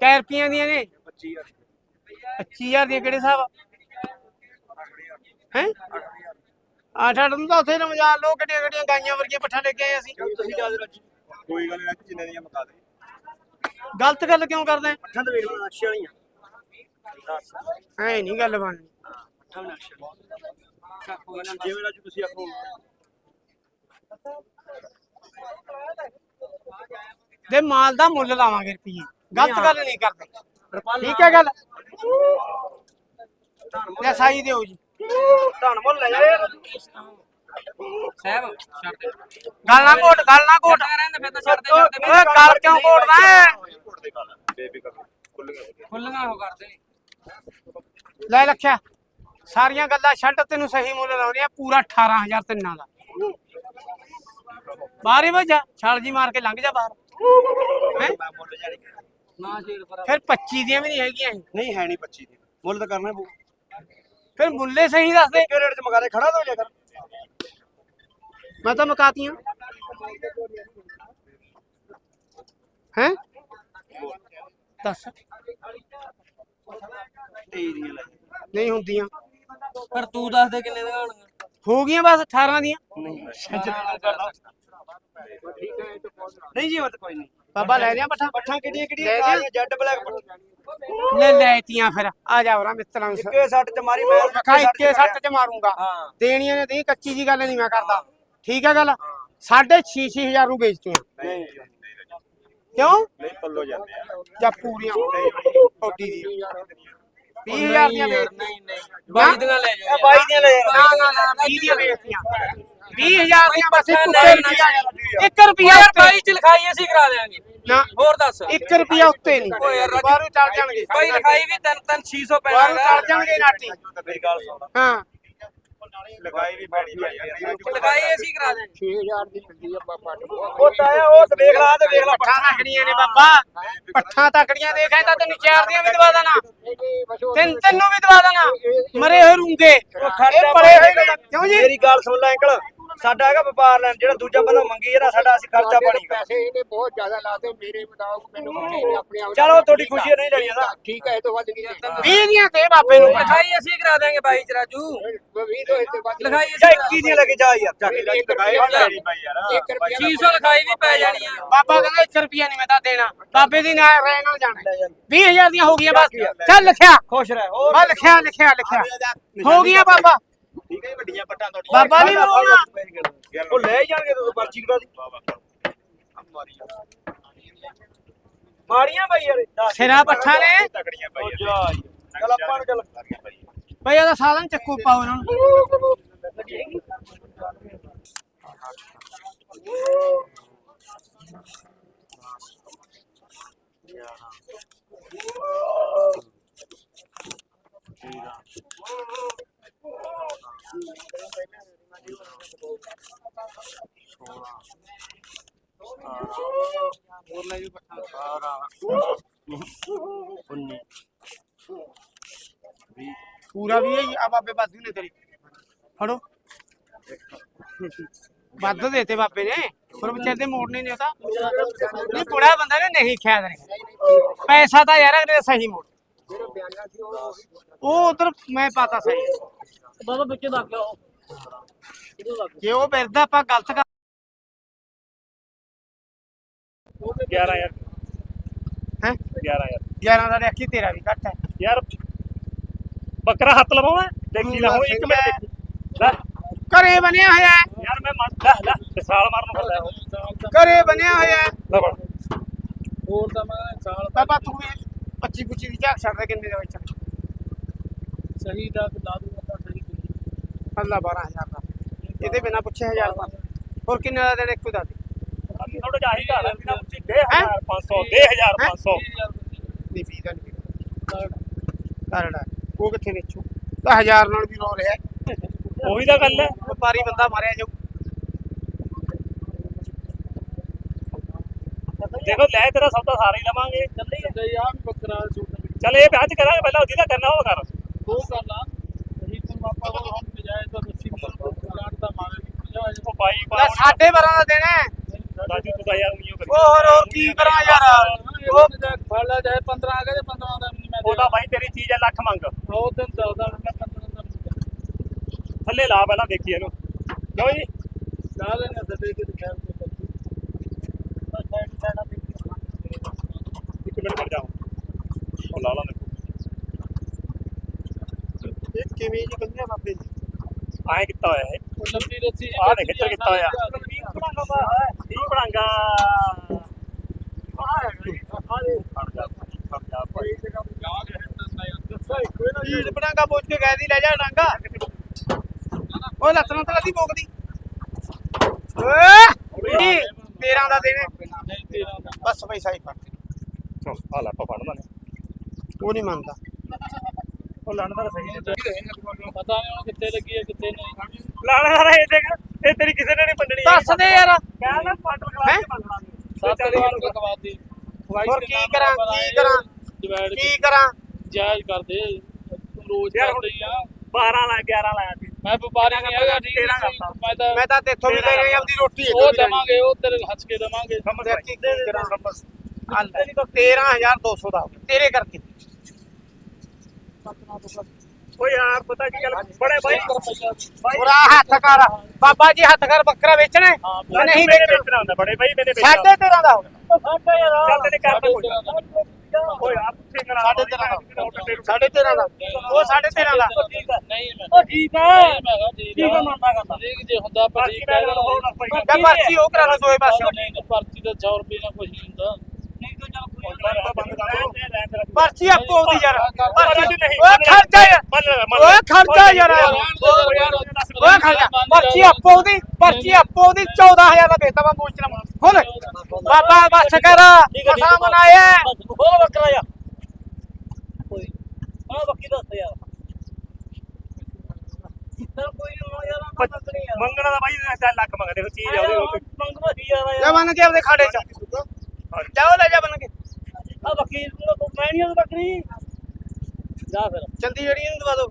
ਕੈ ਰੁਪਈਆਂ ਦੀਆਂ ਨੇ 25000 25000 ਦੀਆਂ ਕਿਹੜੇ ਹਿਸਾਬ ਹੈ ਅੱਠ ਅੱਠ ਨੂੰ ਤਾਂ ਉੱਥੇ ਨਾ ਮਜਾ ਲੋ ਕਿੱਡੀਆਂ ਕਿੱਡੀਆਂ ਗਾਈਆਂ ਵਰਗੀਆਂ ਪੱਠਾ ਲੈ ਕੇ ਆਏ ਅਸੀਂ ਤੁਸੀਂ ਜ਼ਿਆਦਾ ਰਾਜੀ ਕੋਈ ਗੱਲ ਨਹੀਂ ਜਿੰਨੇ ਦੀਆਂ ਮੁਕਾ ਦੇ ਗਲਤ ਗੱਲ ਕਿਉਂ ਕਰਦੇ ਪੱਠਾਂ ਤਾਂ ਵੇਖ ਬਣਾ ਅੱਛੀ ਵਾਲੀਆਂ ਦੱਸ ਐ ਨਹੀਂ ਗੱਲ ਬਣਨੀ ਪੱਠਾਂ ਬਣਾ ਅੱਛੀ ਜਿਵੇਂ ਰਾਜੂ ਤੁਸੀਂ ਆਖੋ ਦੇ ਮਾਲ ਦਾ ਮੁੱਲ ਲਾਵਾਂਗੇ ਰੁਪਈਏ ਗਲਤ ਗੱਲ ਨਹੀਂ ਕਰਦੇ ਠੀਕ ਹੈ ਗੱਲ? ਲੈ ਸਾਈ ਦਿਓ ਜੀ। ਧਨ ਮੁੱਲ ਲੈ ਸਾਹਿਬ ਛੱਡ ਦੇ। ਗੱਲ ਨਾ ਘੋਟ ਗੱਲ ਨਾ ਘੋਟ। ਰਹਿੰਦੇ ਫਿਰ ਤਾਂ ਛੱਡ ਦੇ ਛੱਡ ਦੇ। ਓਏ ਗੱਲ ਕਿਉਂ ਘੋਟਦਾ ਹੈ ਖੁੱਲੀਆਂ ਹੋ ਕਰਦੇ ਨੇ। ਲੈ ਲਖਿਆ ਸਾਰੀਆਂ ਗੱਲਾਂ ਛੱਡ ਤੈਨੂੰ ਸਹੀ ਮੁੱਲ ਲਾਉਣੇ ਆ ਪੂਰਾ 18000 ਤਿੰਨਾਂ ਦਾ। ਬਾਹਰ ਹੀ ਵਜਾ ਛਾਲ ਜੀ ਮਾਰ ਕੇ ਲੰਘ ਜਾ ਬਾਹਰ। ਹੈਂ? ਨਾ ਪਰ ਫਿਰ 25 ਦੀਆਂ ਵੀ ਨਹੀਂ ਹੈਗੀਆਂ ਇਹ। ਨਹੀਂ ਹੈ ਨਹੀਂ 25 ਦੀ ਮੁੱਲ ਤਾਂ ਕਰਨਾ ਪਊ। ਫਿਰ ਮੁੱਲੇ ਸਹੀ ਦੱਸ ਦੇ। ਕਿ ਰੇਟ ਚ ਮਗਾ ਦੇ? ਖੜਾ ਦੋ ਲਿਆ ਕਰ। ਮੈਂ ਤਾਂ ਮਕਾਤੀਆਂ। ਹੈ? ਦੱਸ। ਲੈ ਨਹੀਂ ਹੁੰਦੀਆਂ। ਪਰ ਤੂੰ ਦੱਸ ਦੇ ਕਿੰਨੇ ਦੀਆਂ ਹੋਣਗੀਆਂ। ਹੋ ਗਈਆਂ ਬਸ 18 ਦੀਆਂ। ਨਹੀਂ ਛੱਜ ਕਰਦਾ ਨਹੀਂ ਜੀ ਮਤ ਕੋਈ ਨਹੀਂ। ਬਾਬਾ ਲੈ ਲਿਆ ਪੱਠਾ। ਪੱਠਾਂ ਕਿਹੜੀਆਂ ਲੈ ਕਿਹੜੀਆਂ ਜਾ। ਕਾਲੀਆਂ ਜੈਡ ਬਲੈਕ ਪੱਠਾਂ। ਲੈ ਲੈਤੀਆਂ ਫਿਰ। ਆ ਜਾ ਵਰਾ ਮਿੱਤਰਾਂ ਨੂੰ। ਇੱਕੇ ਸੱਟ ਚ ਮਾਰੀ ਮੈਂ ਮੈਂ ਇੱਕੇ ਸੱਟ ਚ ਮਾਰੂੰਗਾ। ਹਾਂ। ਦੇਣੀਆਂ ਨੇ ਦੀ ਕੱਚੀ ਜੀ ਗੱਲ ਨਹੀਂ ਮੈਂ ਕਰਦਾ। ਠੀਕ ਹੈ ਗੱਲ? ਸਾਢੇ ਛੇ ਛੇ ਹਜ਼ਾਰ ਨੂੰ ਵੇਚਤੀਆਂ ਨਹੀਂ। ਕਿਉਂ? ਨਹੀਂ ਪੱਲੋ ਜਾਂਦੇ ਆ। ਜਾਂ ਪੂਰੀਆਂ। ਕੋਟੀ ਦੀ 20000 ਦੀਆਂ ਵੇਚ ਨਹੀਂ ਨਹੀਂ ਬਾਈ ਦੀਆਂ ਲੈ ਜਾਓ ਬਾਈ ਦੀਆਂ ਲੈ ਨਾ ਨਾ ਨਾ 20 ਦੀਆਂ ਵੇਚਤੀਆਂ 20000 ਦੀਆਂ ਬਸ ਇੱਕ ਨਹੀਂ 1 ਰੁਪਿਆ ਯਾਰ ਬਾਈ ਚ ਲਿਖਾਈ ਅਸੀਂ ਕਰਾ ਦੇਾਂਗੇ ਨਾ ਹੋਰ ਦੱਸ। 1 ਰੁਪਿਆ ਉੱਤੇ ਨਹੀਂ। ਓਏ ਯਾਰ ਰਾਜੂ- ਬਾਹਰੋਂ ਚੱਲ ਜਾਣਗੇ। ਬਾਈ ਲਿਖਾਈ ਵੀ ਤਿੰਨ ਤਿੰਨ 600 ਪੈਣਾ ਬਾਹਰੋਂ ਚੱਲ ਜਾਣਗੇ ਨਾਟੀ। ਮੇਰੀ ਗੱਲ ਸੁਣ। ਹਾਂ। ਲਗਾਈ ਵੀ ਪੈਣੀ ਭਾਈ ਲਿਖਾਈ ਅਸੀਂ ਕਰਾ ਦੇਾਂਗੇ 6000 ਦੀ ਮਿਲਦੀ ਆ ਬਾਬਾ ਉਹ ਤਾਇਆ ਉਹ ਤੇ ਵੇਖ ਲਾ ਤੇ ਵੇਖ ਲਾ ਪੱਠਾ ਤਕੜੀਆਂ ਨੇ ਬਾਬਾ। ਪੱਠਾ ਤਕੜੀਆਂ ਦੇਖਾਂ ਤਾਂ ਤੈਨੂੰ ਚਾਰ ਦੀਆਂ ਵੀ ਦਵਾ ਦੇਣਾ। ਤਿੰਨ ਤੈਨੂੰ ਵੀ ਦਵਾ ਦੇਣਾ। ਮਰੇ ਹੋਏ ਰੂੰਗੇ ਇਹ ਪੜੇ ਹੋਏ ਨੇ। ਕਿਉਂ ਜੀ? ਮੇਰੀ ਗੱਲ ਸੁਣ ਲੈ ਅੰਕਲ। ਸਾਡਾ ਹੈਗਾ ਵਪਾਰ ਲੈਣ ਜਿਹੜਾ ਦੂਜਾ ਬੰਦਾ ਮੰਗੀ ਜਿਹੜਾ ਸਾਡਾ ਅਸੀਂ ਖਰਚਾ ਪਾਣੀ ਪੈਸੇ ਇਹਨੇ ਬਹੁਤ ਜ਼ਿਆਦਾ ਲਾਤੇ ਮੇਰੇ ਮੁਤਾਬਕ ਮੈਨੂੰ ਨੇ ਆਪਣੇ ਆਪ ਚਲੋ ਤੁਹਾਡੀ ਖੁਸ਼ੀ ਨਹੀਂ ਲੈਣੀ ਨਾ ਠੀਕ ਹੈ ਇਹ ਤੋਂ ਵੱਧ ਨਹੀਂ 20 ਦੀਆਂ ਤੇ ਬਾਬੇ ਨੂੰ ਲਿਖਾਈ ਅਸੀਂ ਕਰਾ ਦੇਾਂਗੇ ਬਾਈ ਚ ਰਾਜੂ। 20 ਤੋਂ ਇਹ ਤੋਂ ਵੱਧ ਲਿਖਾਈ ਜਾ ਅਸੀਂ 21 ਦੀਆਂ ਲੈ ਕੇ ਜਾ ਯਾਰ ਜਾ ਕੇ। ਰੁਪਇਆ ਭਾਈ ਭਾਈ ਯਾਰ। 1 ਰੁਪਿਆ 600 ਲਿਖਾਈ ਵੀ ਪੈ ਜਾਣੀ ਆ। ਬਾਬਾ ਕਹਿੰਦਾ 1 ਰੁਪਿਆ ਨਹੀਂ ਮੈਂ ਤਾਂ ਦੇਣਾ। ਬਾਬੇ ਦੀ ਨਾਲ ਰਹਿ ਨਾਲ ਜਾਣਾ। 20000 ਦੀਆਂ ਹੋ ਗਈਆਂ ਬਸ। ਚੱਲ ਲਿਖਿਆ। ਖੁਸ਼ ਰਹਿ ਹੋਰ ਲਿਖਿਆ ਲਿਖਿਆ ਲਿਖਿਆ। ਹੋ ਗਈਆਂ ਬਾਬਾ। ਠੀਕ ਹੈ ਜੀ, ਵੱਡੀਆਂ ਪੱਟਾਂ ਤੁਹਾਡੀਆਂ। ਬਾਬਾ ਨੀ ਬੋਲਣਾ। ਉਹ ਲੈ ਹੀ ਜਾਣਗੇ ਤੁਸੀਂ ਪਰਚੀ ਕਟਾ ਦੀ। ਮਾਰੀਆਂ। ਬਾਈ ਯਾਰ। ਸਿਰਾ ਪੱਠਾ ਨੇ। ਤਕੜੀਆਂ ਬਾਈ ਜਾ ਚੱਲ ਆਪਾਂ ਨੂੰ ਚੱਲ। ਬਈ। ਇਹਦਾ ਸਾਧਨ ਚੱਕੂ ਪਾਓ ਇਹਨਾਂ ਨੂੰ ਪੂਰਾ ਵੀ ਹੈ ਆ ਬਾਬੇ ਬਾਦੂ ਨੇ ਤੇਰੀ। ਫੜੋ। ਵੱਧ ਦੇਤੇ ਬਾਬੇ ਨੇ। ਪਰ ਵਿਚਾਰੇ ਦੇ ਮੋੜਨੇ ਨੇ ਉਹ ਤਾਂ ਬੁੜਾ ਬੰਦਾ ਨੇ ਨਹੀਂ ਖਿਆਲ ਰੱਖਿਆ ਪੈਸਾ ਤਾਂ ਯਾਰ ਅਗਲੇ ਦਾ ਸਹੀ ਮੋੜ। ਉਹ ਉਧਰ ਮੈਂ ਪਾਤਾ ਸਹੀ। ਬਾਬਾ ਵਿੱਚੇ ਲੱਗ ਗਿਆ ਜੇ ਉਹ ਫਿਰਦਾ ਆਪਾਂ ਗਲਤ ਕਰ 11 ਯਾਰ ਹੈ? 11 ਯਾਰ 11 ਦਾ ਦੇਖੀ ਤੇਰਾ ਵੀ ਘੱਟ ਹੈ। ਯਾਰ ਬੱਕਰਾ ਹੱਥ ਲਵਾਵਾਂ ਦੇਖੀ ਲਾ ਇੱਕ ਮਿੰਟ ਦੇਖੀ। ਲੈ। ਘਰੇ ਬਣਿਆ ਹੋਇਆ ਹੈ। ਯਾਰ ਮੈਂ ਮੰਨ ਲੈ ਲੈ ਵਿਸਾਲ ਮਾਰਨ ਨੂੰ ਲੈ ਘਰੇ ਬਣਿਆ ਹੋਇਆ ਹੈ। ਲੈ ਬੜ ਹੋਰ ਤਾਂ ਮੈਂ ਸਾਲ ਬਾਬਾ ਤੂੰ ਵੀ 25 25 ਦੀ ਝਾਕ ਛੱਡ ਦੇ ਕਿੰਨੇ ਦੇ ਵਿੱਚ। ਸਹੀ ਦਾ ਅੱਲਾ 12000 ਦਾ। ਇਹਦੇ ਬਿਨਾ ਪੁੱਛੇ 1000 ਦਾ। ਹੋਰ ਕਿੰਨੇ ਦਾ ਦੇਣਾ ਇੱਕੋ ਦਾ ਦੇ ਥੋੜਾ ਜਿਹਾ ਹੀ ਘਾਲਾ ਬਿਨਾ ਪੁੱਛੀ ਦੇ 1500 ਦੇ 1500 ਨਹੀਂ ਵੀ ਦਾ ਨਹੀਂ। ਕਰੜਾ ਉਹ ਕਿੱਥੇ ਵੇਚੂ ਤਾਂ 1000 ਨਾਲ ਵੀ ਰੋ ਰਿਹਾ। ਉਹੀ ਤਾਂ ਗੱਲ ਹੈ। ਵਪਾਰੀ ਬੰਦਾ ਮਾਰਿਆ ਜਾਊ ਦੇਖੋ ਲੈ ਤੇਰਾ ਸੌਦਾ ਸਾਰਾ ਹੀ ਲਵਾਂਗੇ। ਚੱਲੀ ਤੇ ਯਾਰ ਬੱਕਰਾ ਸੂਟ। ਚੱਲ ਇਹ ਵਿਆਹ ਚ ਕਰਾਂਗੇ ਪਹਿਲਾਂ ਉਹਦੀ ਤਾਂ ਕਰਨਾ ਉਹ ਕਰ। ਉਹ ਕਰ ਲਾ ਸਹੀ ਤੂੰ ਬਾਪਾ ਕੋਲ ਹੁਣ ਬਜਾਏ ਤਾਂ ਰੱਸੀ ਕੋਲ ਪਲਾਟ ਦਾ ਮਾਰੇ ਉਹ ਬਾਈ ਲੈ ਸਾਢੇ 12 ਦਾ ਦੇਣਾ ਹੈ। ਰਾਜੂ ਤੂੰ ਤਾਂ ਯਾਰ ਉਈਓ ਕਰੀ ਉਹ ਹੋਰ ਹੋਰ ਕੀ ਕਰਾਂ ਯਾਰ? ਉਹ ਫੜ ਲੈ ਜਾਏ 15 ਆ ਗਏ ਤੇ 15 ਦਾ ਵੀ ਨਹੀਂ ਮੈਂ ਉਹਦਾ ਬਾਈ ਤੇਰੀ ਚੀਜ਼ ਹੈ ਲੱਖ ਮੰਗ। ਉਹ ਦਿਨ ਦੱਸਦਾ ਮੈਂ 15 ਦਾ ਨਹੀਂ ਥੱਲੇ ਲਾ ਪਹਿਲਾਂ ਦੇਖੀ ਇਹਨੂੰ। ਕਿਉਂ ਜੀ। ਲਾ ਲੈਣਾ ਸੱਦੇ ਕਿ ਖੈਰ ਕੋਈ ਇੱਕ ਮਿੰਟ ਕਰ ਜਾ। ਉਹ ਲਾ ਲਾ ਦੇਖੋ ਇਹ ਕਿਵੇਂ ਜੀ ਬੰਦਿਆ ਬਾਬੇ ਜੀ? ਆਏ ਕੀਤਾ ਹੋਇਆ ਹੈ ਲੰਬੀ ਰੱਸੀ ਦੇਖ ਇੱਧਰ ਕੀਤਾ ਬਣਾਗਾ ਦੇ ਖੜ ਜਾ ਖੜ ਜਾ ਭਾਈ। ਢੀਲ ਬਣਾਗਾ ਪੁੱਛ ਕੇ ਕਹਿ ਦੀ ਲੈ ਜਾ ਡਾਂਗਾ ਉਹ ਲੱਤਾਂ ਤੇ ਲੱਦੀ ਭੋਗਦੀ ਓਏ 13 ਦਾ ਦੇਣੇ। ਨਹੀਂ ਤੇਰਾ ਦਾ। ਬਸ ਪੈਸਾ ਹੀ ਫੜ। ਆ ਲੈ ਆਪਾਂ ਫੜਨਾ ਨੇ। ਉਹ ਨਹੀਂ ਮੰਨਦਾ। ਉਹ ਲੜਦਾ ਤਾਂ ਸਹੀ ਹੈ ਪਤਾ ਨਹੀਂ ਉਹ ਕਿੱਥੇ ਲੱਗੀ ਹੈ ਕਿੱਥੇ ਨਹੀਂ। ਲਾਣਾ ਨਾ ਇਹ ਦੇਖ ਇਹ ਤੇਰੀ ਕਿਸੇ ਨੇ ਨਹੀਂ ਮੰਨਣੀ। ਦੱਸ ਦੇ ਯਾਰ। ਕਹਿ ਨਾ ਪੱਟ ਲਗਾ ਹੈਂ? ਕੇ। ਮੰਨਣਾ ਸੱਤ ਵਾਰ ਕਕਵਾਦੀ ਹੋਰ ਕੀ ਕਰਾਂ, ਕੀ ਕਰਾਂ? ਡਿਵਾਈਡ ਕੀ ਕਰਾਂ। ਜਾਇਜ਼ ਕਰਦੇ ਰੋਜ਼ ਯਾਰ ਹੁਣ- ਕਰਦੇ ਆ। 12 ਲਾ 11 ਲਾਇਆ ਸੀ। ਮੈਂ ਵਪਾਰੀ ਨਹੀਂ ਹੈਗਾ ਠੀਕ ਤੇਰਾ ਨਹੀਂ ਕਰਤਾ। ਮੈਂ ਤਾਂ ਮੈਂ ਤਾਂ ਤੇਥੋਂ ਵੀ ਲੈ ਰਹੀ ਆਪਦੀ ਰੋਟੀ ਉਹ ਦਵਾਂਗੇ ਉਹ ਤੇਰੇ ਹੱਸ ਕੇ ਦਵਾਂਗੇ। ਸਮਝ ਦੇਖ ਕੀ ਕਰਾਂ ਬਸ 13200 ਦਾ। ਤੇਰੇ ਕਰਕੇ। ਓ ਯਾਰ ਪਤਾ ਕੀ ਗੱਲ? ਬੜੇ ਬਾਈ। ਬਾਈ। ਪੂਰਾ ਹੱਥ ਕਰ। ਬਾਬਾ ਜੀ ਹੱਥ ਕਰ ਬੱਕਰਾ ਵੇਚਣਾ ਹੈ? ਨਹੀਂ ਮੇਰੇ ਵੇਚਣਾ? ਵੇਚਣਾ ਹੁੰਦਾ ਬੜੇ ਬਾਈ ਮੇਰੇ ਵੇਚਣਾ ਸਾਢੇ 13 ਦਾ ਹੋਣਾ। ਚੱਲ ਤੇਰੇ ਕਰ ਸਾਡੇ ਕੋਈ ਓ ਯਾਰ ਤੁਸੀਂ ਕਰਾ ਸਾਢੇ 13 ਦਾ। ਸਾਢੇ 13 ਦਾ। ਉਹ ਸਾਢੇ 13 ਦਾ। ਨਹੀਂ ਮੈਂ ਓ ਠੀਕ ਹੈ ਨਹੀਂ ਮੈਂ ਕਿਹਾ ਠੀਕ ਠੀਕ ਹੈ ਮੰਨਦਾ ਕਰਦਾ। ਠੀਕ ਜੇ ਹੁੰਦਾ ਪਰ ਬਾਕੀ ਠੀਕ ਮੈਂ ਹੋਰ ਨਾ ਕੋਈ ਜਾਂ ਪਰਚੀ ਉਹ ਕਰਾ ਦੋਏ ਪਾਸੇ ਤਾਂ ਪਰਚੀ ਦਾ 100 ਰੁਪਏ ਨਾਲ ਕੁਝ ਨਹੀਂ ਹੁੰਦਾ। ਪਰਚੀ ਆਪੋ ਉਹਦੀ ਯਾਰ ਪਰਚੀ। ਨਹੀਂ ਓਏ ਖਰਚਾ ਯਾਰ ਓਏ ਖਰਚਾ ਯਾਰ। ਓਏ ਖਰਚਾ ਪਰਚੀ ਆਪੋ ਉਹਦੀ ਪਰਚੀ ਆਪੋ ਉਹਦੀ 14000 ਦਾ ਦੇਤਾ ਵਾ ਪਹੁੰਚਣਾ ਖੋਲ। ਬਾਬਾ ਬਸ ਕਰ ਮਸਾ ਮਨਾਇਆ। ਹੋਰ ਬੱਕਰਾ ਯਾਰ। ਆ ਬੱਕੀ ਦੱਸ ਯਾਰ। ਮੰਗਣਾ ਦਾ ਬਾਈ ਚੱਲ ਲੱਖ ਮੰਗਦੇ ਹੋ ਚੀਜ਼ ਆਉਂਦੀ ਮੰਗਵਾ ਦੀ ਯਾਰ? ਬਣ ਕੇ ਆਪਦੇ ਖਾੜੇ ਚ। ਜਾਓ ਲੈ ਜਾ ਬਣ ਕੇ। ਆ ਬੱਕੀ ਮੈਂ ਨਹੀਂ ਉਹ ਬੱਕਰੀ ਜਾ ਫਿਰ। ਚੰਦੀ ਜਿਹੜੀ ਇਹਨੂੰ ਦਵਾ ਦਿਓ।